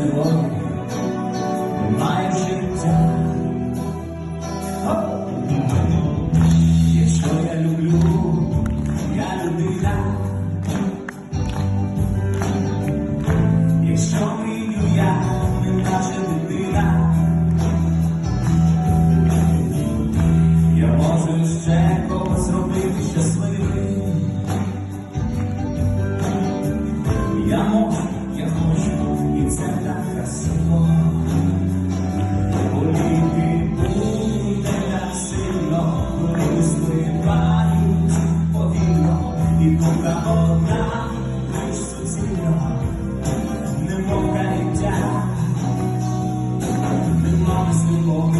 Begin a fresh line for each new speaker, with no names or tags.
любові немає життя. Якщо я люблю, я людина. Якщо мрію я, не наша і пока одна лиш суцільно, немов каяття, нема.